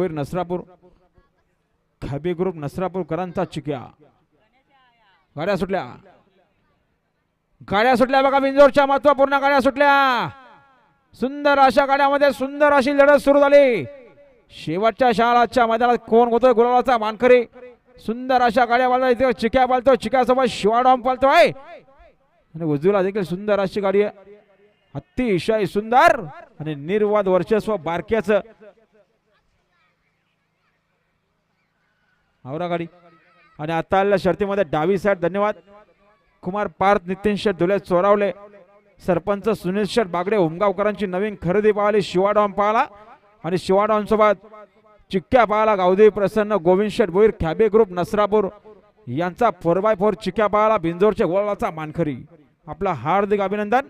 भोईर नसरापूर खॅबी ग्रुप नसरापूरकरांचा चिक्या. गाड्या सुटल्या. गाड्या सुटल्या बघा बिंजोरच्या महत्त्वपूर्ण गाड्या सुटल्या. सुंदर अशा गाड्यामध्ये सुंदर अशी लढत सुरू झाली. शेवटच्या शाळाच्या मैदानात कोण होतोय गुलाबाचा मानकरी? सुंदर अशा गाड्या बालतो इथे चिक्या पालतो चिक्यासोबत शिवाडॉम पालतोय. आणि उजवीला देखील सुंदर अशी गाडी आहे. अतिशय सुंदर आणि निर्वाद वर्चस्व बारक्याचं गाडी. आणि आता आलेल्या शर्तीमध्ये डावी साईड धन्यवाद. कुमार पार्थ नितीन शेठ धुले चोरावले. सरपंच सुनील शेठ बागडे उमगावकरांची नवीन खरेदी पाहिली शिवाडॉम पाहिला. आणि शिवाडॉम सोबत चिक्क्या पाहिला गावदेवी प्रसन्न गोविंद शेठ भोईर खॅबे ग्रुप नसरापूर. यांचा फोर बाय फोर चिक्क्या पाहिला बिंजोरच्या गोलाचा मानखरी आपला हार्दिक अभिनंदन.